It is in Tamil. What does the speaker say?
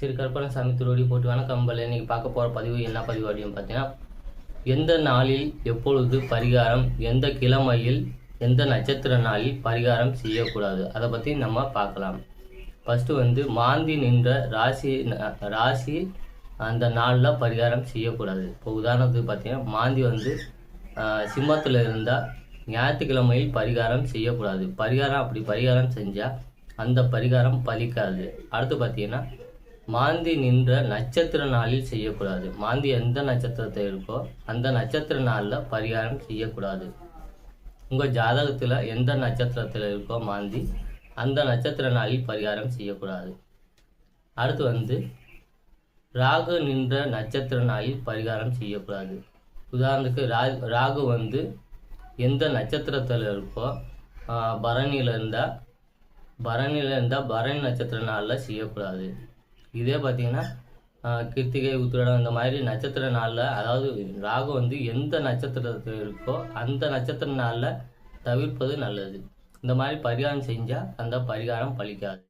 சிறு கற்பனை திருவடி போட்டு வணக்கம் பல இன்னைக்கு பார்க்க போகிற பதிவு என்ன பதிவு அப்படின்னு பார்த்தீங்கன்னா எந்த நாளில் எப்பொழுது பரிகாரம் எந்த கிழமையில் எந்த நட்சத்திர நாளில் பரிகாரம் செய்யக்கூடாது? அதை பற்றி நம்ம பார்க்கலாம். ஃபஸ்ட்டு வந்து மாந்தி நின்ற ராசி ராசி அந்த நாளில் பரிகாரம் செய்யக்கூடாது. இப்போ உதாரணத்துக்கு பார்த்தீங்கன்னா மாந்தி வந்து சிம்மத்தில் இருந்தால் ஞாயிற்றுக்கிழமையில் பரிகாரம் செய்யக்கூடாது. பரிகாரம் அப்படி பரிகாரம் செஞ்சால் அந்த பரிகாரம் பலிக்காது. அடுத்து பார்த்தீங்கன்னா மாந்தி நின்ற நட்சத்திர நாளில் செய்யக்கூடாது. மாந்தி எந்த நட்சத்திரத்தில் இருக்கோ அந்த நட்சத்திர நாளில் பரிகாரம் செய்யக்கூடாது. உங்கள் ஜாதகத்தில் எந்த நட்சத்திரத்தில் இருக்கோ மாந்தி அந்த நட்சத்திர நாளில் பரிகாரம் செய்யக்கூடாது. அடுத்து வந்து ராகு நின்ற நட்சத்திர நாளில் பரிகாரம் செய்யக்கூடாது. உதாரணத்துக்கு ரா ராகு வந்து எந்த நட்சத்திரத்தில் இருக்கோ பரணியில் இருந்தால் பரணியில் இருந்தால் பரணி நட்சத்திர நாளில் செய்யக்கூடாது. இதே பார்த்தீங்கன்னா கிருத்திகை உத்திரடம் இந்த மாதிரி நட்சத்திர நாளில் அதாவது ராகு வந்து எந்த நட்சத்திரத்தில் இருக்கோ அந்த நட்சத்திர நாளில் தவிர்ப்பது நல்லது. இந்த மாதிரி பரிகாரம் செஞ்சால் அந்த பரிகாரம் பழிக்காது.